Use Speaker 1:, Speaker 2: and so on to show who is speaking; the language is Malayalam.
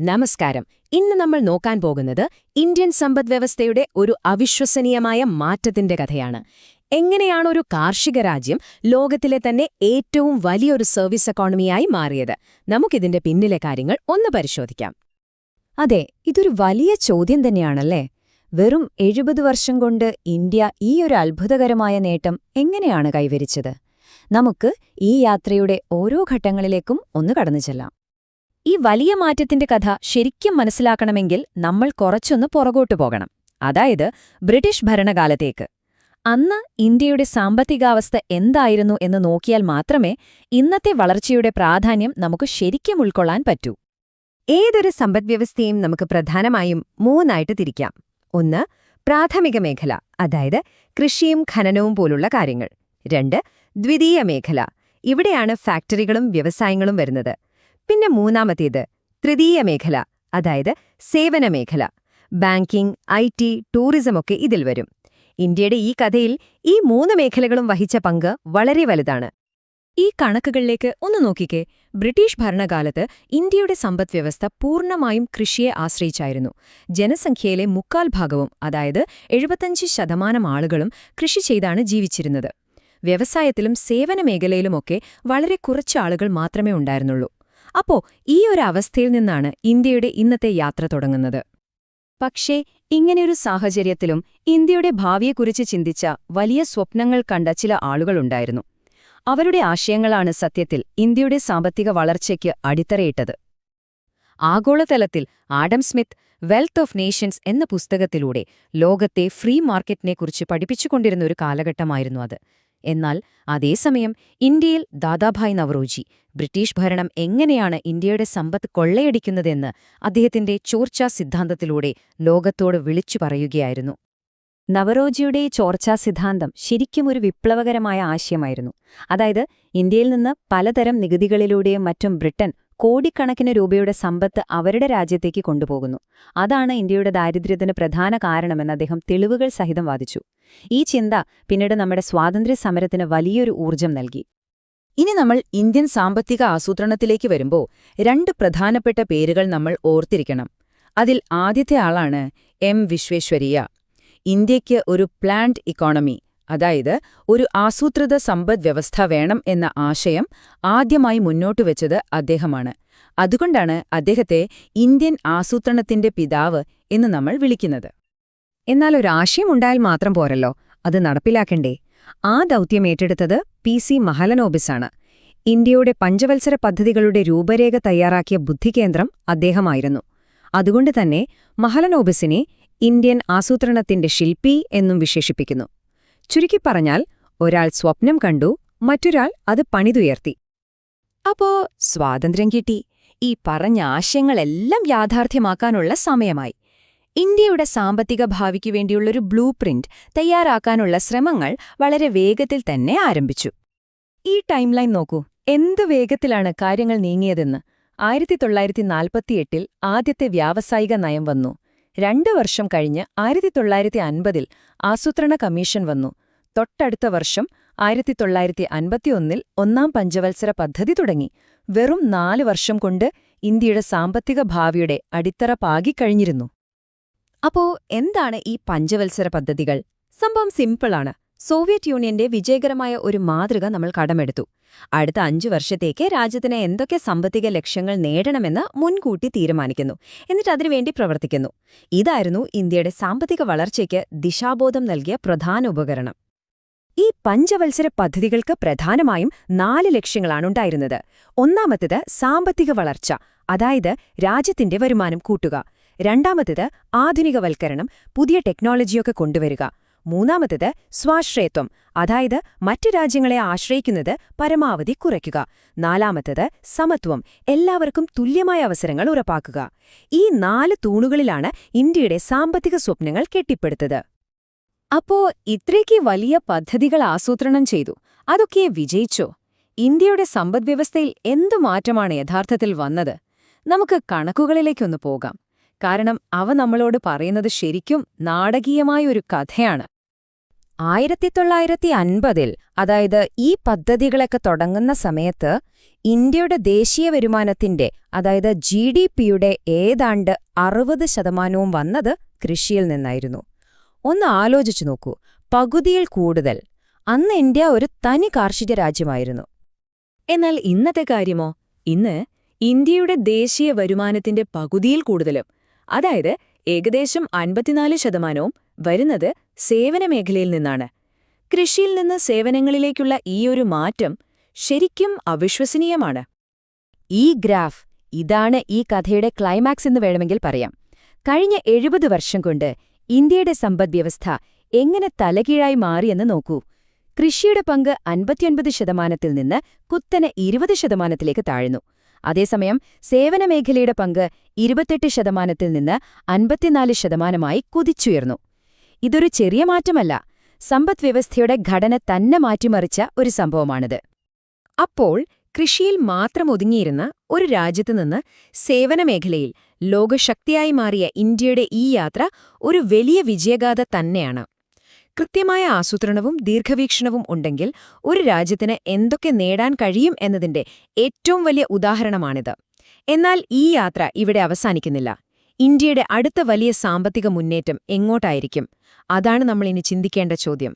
Speaker 1: നമസ്കാരം. ഇന്ന് നമ്മൾ നോക്കാൻ പോകുന്നത് ഇന്ത്യൻ സമ്പദ് വ്യവസ്ഥയുടെ ഒരു അവിശ്വസനീയമായ മാറ്റത്തിന്റെ കഥയാണ്. എങ്ങനെയാണ് ഒരു കാർഷിക രാജ്യം ലോകത്തിലെ തന്നെ ഏറ്റവും വലിയൊരു സർവീസ് എക്കോണമിയായി മാറിയത്? നമുക്കിതിന്റെ പിന്നിലെ കാര്യങ്ങൾ ഒന്ന് പരിശോധിക്കാം.
Speaker 2: അതെ ഇതൊരു വലിയ ചോദ്യം തന്നെയാണല്ലേ? വെറും എഴുപത് വർഷം കൊണ്ട് ഇന്ത്യ ഈ ഒരു അത്ഭുതകരമായ നേട്ടം എങ്ങനെയാണ് കൈവരിച്ചത്? നമുക്ക് ഈ യാത്രയുടെ ഓരോ ഘട്ടങ്ങളിലേക്കും ഒന്ന് കടന്നു ചെല്ലാം. ഈ വലിയ മാറ്റത്തിന്റെ കഥ ശരിക്കും മനസ്സിലാക്കണമെങ്കിൽ നമ്മൾ കുറച്ചൊന്ന് പുറകോട്ടു പോകണം. അതായത് ബ്രിട്ടീഷ് ഭരണകാലത്തേക്ക്. അന്ന് ഇന്ത്യയുടെ സാമ്പത്തികാവസ്ഥ എന്തായിരുന്നു എന്ന് നോക്കിയാൽ മാത്രമേ ഇന്നത്തെ വളർച്ചയുടെ പ്രാധാന്യം നമുക്ക് ശരിക്കും ഉൾക്കൊള്ളാൻ പറ്റൂ.
Speaker 1: ഏതൊരു സമ്പദ്വ്യവസ്ഥയും നമുക്ക് പ്രധാനമായും മൂന്നായിട്ട് തിരിക്കാം. ഒന്ന് പ്രാഥമിക മേഖല അതായത് കൃഷിയും ഖനനവും പോലുള്ള കാര്യങ്ങൾ. രണ്ട് ദ്വിതീയ മേഖല. ഇവിടെയാണ് ഫാക്ടറികളും വ്യവസായങ്ങളും വരുന്നത്. പിന്നെ മൂന്നാമത്തേത് തൃതീയ മേഖല അതായത് സേവന മേഖല. ബാങ്കിംഗ് ഐ ടി ടൂറിസമൊക്കെ ഇതിൽ വരും. ഇന്ത്യയുടെ ഈ കഥയിൽ ഈ മൂന്ന് മേഖലകളും വഹിച്ച പങ്ക് വളരെ വലുതാണ്.
Speaker 2: ഈ കണക്കുകളിലേക്ക് ഒന്ന് നോക്കിക്കേ. ബ്രിട്ടീഷ് ഭരണകാലത്ത് ഇന്ത്യയുടെ സമ്പദ് വ്യവസ്ഥ പൂർണമായും കൃഷിയെ ആശ്രയിച്ചായിരുന്നു. ജനസംഖ്യയിലെ മുക്കാൽ ഭാഗവും അതായത് എഴുപത്തഞ്ച് ശതമാനം ആളുകളും കൃഷി ചെയ്താണ് ജീവിച്ചിരുന്നത്. വ്യവസായത്തിലും സേവന മേഖലയിലുമൊക്കെ വളരെ കുറച്ച് ആളുകൾ മാത്രമേ ഉണ്ടായിരുന്നുള്ളൂ. അപ്പോ ഈ ഒരു അവസ്ഥയിൽ നിന്നാണ് ഇന്ത്യയുടെ ഇന്നത്തെ യാത്ര തുടങ്ങുന്നത്. പക്ഷേ ഇങ്ങനെയൊരു സാഹചര്യത്തിലും ഇന്ത്യയുടെ ഭാവിയെക്കുറിച്ച് ചിന്തിച്ച വലിയ സ്വപ്നങ്ങൾ കണ്ട ചില ആളുകളുണ്ടായിരുന്നു. അവരുടെ ആശയങ്ങളാണ് സത്യത്തിൽ ഇന്ത്യയുടെ സാമ്പത്തിക വളർച്ചയ്ക്ക് അടിത്തറയിട്ടത്. ആഗോളതലത്തിൽ Adam Smith wealth of nations എന്ന പുസ്തകത്തിലൂടെ ലോകത്തെ ഫ്രീ മാർക്കറ്റിനെക്കുറിച്ച് പഠിപ്പിച്ചുകൊണ്ടിരുന്ന ഒരു കാലഘട്ടമായിരുന്നു അത്. എന്നാൽ അതേസമയം ഇന്ത്യയിൽ ദാദാഭായ് നവറോജി ബ്രിട്ടീഷ് ഭരണം എങ്ങനെയാണ് ഇന്ത്യയുടെ സമ്പത്ത് കൊള്ളയടിക്കുന്നതെന്ന് അദ്ദേഹത്തിന്റെ ചോർച്ചാ സിദ്ധാന്തത്തിലൂടെ ലോകത്തോട് വിളിച്ചു പറയുകയായിരുന്നു. നവറോജിയുടെ ചോർച്ചാ സിദ്ധാന്തം ശരിക്കും ഒരു വിപ്ലവകരമായ ആശയമായിരുന്നു. അതായത് ഇന്ത്യയിൽ നിന്ന് പലതരം നികുതികളിലൂടെയും മറ്റും ബ്രിട്ടൻ കോടിക്കണക്കിന് രൂപയുടെ സമ്പത്ത് അവരുടെ രാജ്യത്തേക്ക് കൊണ്ടുപോകുന്നു. അതാണ് ഇന്ത്യയുടെ ദാരിദ്ര്യത്തിന് പ്രധാന കാരണമെന്ന് അദ്ദേഹം തെളിവുകൾ സഹിതം വാദിച്ചു. ഈ ചിന്ത പിന്നീട് നമ്മുടെ സ്വാതന്ത്ര്യ സമരത്തിന് വലിയൊരു ഊർജം നൽകി.
Speaker 3: ഇനി നമ്മൾ ഇന്ത്യൻ സാമ്പത്തിക ആസൂത്രണത്തിലേക്ക് വരുമ്പോൾ രണ്ട് പ്രധാനപ്പെട്ട പേരുകൾ നമ്മൾ ഓർത്തിരിക്കണം. അതിൽ ആദ്യത്തെ ആളാണ് എം വിശ്വേശ്വരിയ. ഇന്ത്യയ്ക്ക് ഒരു പ്ലാൻഡ് ഇക്കോണമി അതായത് ഒരു ആസൂത്രിത സമ്പദ്വ്യവസ്ഥ വേണം എന്ന ആശയം ആദ്യമായി മുന്നോട്ട് വെച്ചത് അദ്ദേഹമാണ്. അതുകൊണ്ടാണ് അദ്ദേഹത്തെ ഇന്ത്യൻ ആസൂത്രണത്തിന്റെ പിതാവ് എന്ന് നമ്മൾ വിളിക്കുന്നത്.
Speaker 2: എന്നാൽ ഒരാശയമുണ്ടായാൽ മാത്രം പോരല്ലോ അത് നടപ്പിലാക്കണ്ടേ? ആ ദൗത്യം ഏറ്റെടുത്തത് പി സി മഹലനോബിസാണ്. ഇന്ത്യയുടെ പഞ്ചവത്സര പദ്ധതികളുടെ രൂപരേഖ തയ്യാറാക്കിയ ബുദ്ധികേന്ദ്രം അദ്ദേഹമായിരുന്നു. അതുകൊണ്ട് തന്നെ മഹലനോബിസിനെ ഇന്ത്യൻ ആസൂത്രണത്തിന്റെ ശില്പി എന്നും വിശേഷിപ്പിക്കുന്നു. ചുരുക്കിപ്പറഞ്ഞാൽ ഒരാൾ സ്വപ്നം കണ്ടു മറ്റൊരാൾ അത് പണിതുയർത്തി.
Speaker 3: അപ്പോ സ്വാതന്ത്ര്യം കിട്ടി. ഈ പറഞ്ഞ ആശയങ്ങളെല്ലാം യാഥാർത്ഥ്യമാക്കാനുള്ള സമയമായി. ഇന്ത്യയുടെ സാമ്പത്തിക ഭാവിക്ക് വേണ്ടിയുള്ളൊരു ബ്ലൂ പ്രിന്റ് തയ്യാറാക്കാനുള്ള ശ്രമങ്ങൾ വളരെ വേഗത്തിൽ തന്നെ ആരംഭിച്ചു.
Speaker 2: ഈ ടൈംലൈൻ നോക്കൂ. എന്ത് വേഗത്തിലാണ് കാര്യങ്ങൾ നീങ്ങിയതെന്ന്. ആയിരത്തി തൊള്ളായിരത്തി നാൽപ്പത്തിയെട്ടിൽ ആദ്യത്തെ വ്യാവസായിക നയം വന്നു. രണ്ടു വർഷം കഴിഞ്ഞ് ആയിരത്തി തൊള്ളായിരത്തി അൻപതിൽ ആസൂത്രണ കമ്മീഷൻ വന്നു. തൊട്ടടുത്ത വർഷം ആയിരത്തി തൊള്ളായിരത്തി അൻപത്തിയൊന്നിൽ ഒന്നാം പഞ്ചവത്സര പദ്ധതി തുടങ്ങി. വെറും നാല് വർഷം കൊണ്ട് ഇന്ത്യയുടെ സാമ്പത്തിക ഭാവിയുടെ അടിത്തറ പാകിക്കഴിഞ്ഞിരുന്നു. അപ്പോ എന്താണ് ഈ പഞ്ചവത്സര പദ്ധതികൾ? സംഭവം സിമ്പിളാണ്. സോവിയറ്റ് യൂണിയന്റെ വിജയകരമായ ഒരു മാതൃക നമ്മൾ കടമെടുത്തു. അടുത്ത അഞ്ചു വർഷത്തേക്ക് രാജ്യത്തിന് എന്തൊക്കെ സാമ്പത്തിക ലക്ഷ്യങ്ങൾ നേടണമെന്ന് മുൻകൂട്ടി തീരുമാനിക്കുന്നു. എന്നിട്ട് അതിനുവേണ്ടി പ്രവർത്തിക്കുന്നു. ഇതായിരുന്നു ഇന്ത്യയുടെ സാമ്പത്തിക വളർച്ചയ്ക്ക് ദിശാബോധം നൽകിയ പ്രധാന ഉപകരണം. ഈ പഞ്ചവത്സര പദ്ധതികൾക്ക് പ്രധാനമായും നാല് ലക്ഷ്യങ്ങളാണുണ്ടായിരുന്നത് ഒന്നാമത്തേത് സാമ്പത്തിക വളർച്ച അതായത് രാജ്യത്തിന്റെ വരുമാനം കൂട്ടുക. രണ്ടാമത്തേത് ആധുനികവൽക്കരണം പുതിയ ടെക്നോളജിയൊക്കെ കൊണ്ടുവരിക. മൂന്നാമത്തേത് സ്വാശ്രയത്വം. അതായത് മറ്റു രാജ്യങ്ങളെ ആശ്രയിക്കുന്നത് പരമാവധി കുറയ്ക്കുക. നാലാമത്തേത് സമത്വം. എല്ലാവർക്കും തുല്യമായ അവസരങ്ങൾ ഉറപ്പാക്കുക. ഈ നാല് തൂണുകളിലാണ് ഇന്ത്യയുടെ സാമ്പത്തിക സ്വപ്നങ്ങൾ കെട്ടിപ്പടുത്തത്. അപ്പോ ഇത്രയ്ക്ക് വലിയ പദ്ധതികൾ ആസൂത്രണം ചെയ്തു. അതൊക്കെ വിജയിച്ചോ? ഇന്ത്യയുടെ സമ്പദ്വ്യവസ്ഥയിൽ എന്തു മാറ്റമാണ് യഥാർത്ഥത്തിൽ വന്നത്? നമുക്ക് കണക്കുകളിലേക്കൊന്ന് പോകാം. കാരണം അവ നമ്മളോട് പറയുന്നത് ശരിക്കും നാടകീയമായ ഒരു കഥയാണ്. ആയിരത്തി തൊള്ളായിരത്തി അൻപതിൽ അതായത് ഈ പദ്ധതികളൊക്കെ തുടങ്ങുന്ന സമയത്ത് ഇന്ത്യയുടെ ദേശീയ വരുമാനത്തിന്റെ അതായത് ജി ഡി പിയുടെ ഏതാണ്ട് അറുപത് ശതമാനവും വന്നത് കൃഷിയിൽ നിന്നായിരുന്നു. ഒന്ന് ആലോചിച്ചു നോക്കൂ പകുതിയിൽ കൂടുതൽ. അന്ന് ഇന്ത്യ ഒരു തനി കാർഷിക രാജ്യമായിരുന്നു.
Speaker 3: എന്നാൽ ഇന്നത്തെ കാര്യമോ? ഇന്ന് ഇന്ത്യയുടെ ദേശീയ വരുമാനത്തിന്റെ പകുതിയിൽ കൂടുതലും. അതായത് ഏകദേശം അൻപത്തിനാല് ശതമാനവും വരുന്നത് സേവന മേഖലയിൽ നിന്നാണ്. കൃഷിയിൽ നിന്ന് സേവനങ്ങളിലേക്കുള്ള ഈയൊരു മാറ്റം ശരിക്കും അവിശ്വസനീയമാണ്.
Speaker 2: ഈ ഗ്രാഫ് ഇതാണ് ഈ കഥയുടെ ക്ലൈമാക്സ് എന്ന് വേണമെങ്കിൽ പറയാം. കഴിഞ്ഞ എഴുപത് വർഷം കൊണ്ട് ഇന്ത്യയുടെ സമ്പദ്വ്യവസ്ഥ എങ്ങനെ തലകീഴായി മാറിയെന്ന് നോക്കൂ. കൃഷിയുടെ പങ്ക് അൻപത്തിയൊൻപത് ശതമാനത്തിൽ നിന്ന് കുത്തനെ ഇരുപത് ശതമാനത്തിലേക്ക് താഴ്ന്നു. അതേസമയം സേവനമേഖലയുടെ പങ്ക് ഇരുപത്തെട്ട് ശതമാനത്തിൽ നിന്ന് അൻപത്തിനാല് ശതമാനമായി കുതിച്ചുയർന്നു. ഇതൊരു ചെറിയ മാറ്റമല്ല സമ്പദ്വ്യവസ്ഥയുടെ ഘടന തന്നെ മാറ്റിമറിച്ച ഒരു സംഭവമാണിത്.
Speaker 1: അപ്പോൾ കൃഷിയിൽ മാത്രം ഒതുങ്ങിയിരുന്ന ഒരു രാജ്യത്തുനിന്ന് സേവനമേഖലയിൽ ലോകശക്തിയായി മാറിയ ഇന്ത്യയുടെ ഈ യാത്ര ഒരു വലിയ വിജയഗാഥ തന്നെയാണ്. കൃത്യമായ ആസൂത്രണവും ദീർഘവീക്ഷണവും ഉണ്ടെങ്കിൽ ഒരു രാജ്യത്തിന് എന്തൊക്കെ നേടാൻ കഴിയും എന്നതിന്റെ ഏറ്റവും വലിയ ഉദാഹരണമാണിത്. എന്നാൽ ഈ യാത്ര ഇവിടെ അവസാനിക്കുന്നില്ല. ഇന്ത്യയുടെ അടുത്ത വലിയ സാമ്പത്തിക മുന്നേറ്റം എങ്ങോട്ടായിരിക്കും? അതാണ് നമ്മളിനി ചിന്തിക്കേണ്ട ചോദ്യം.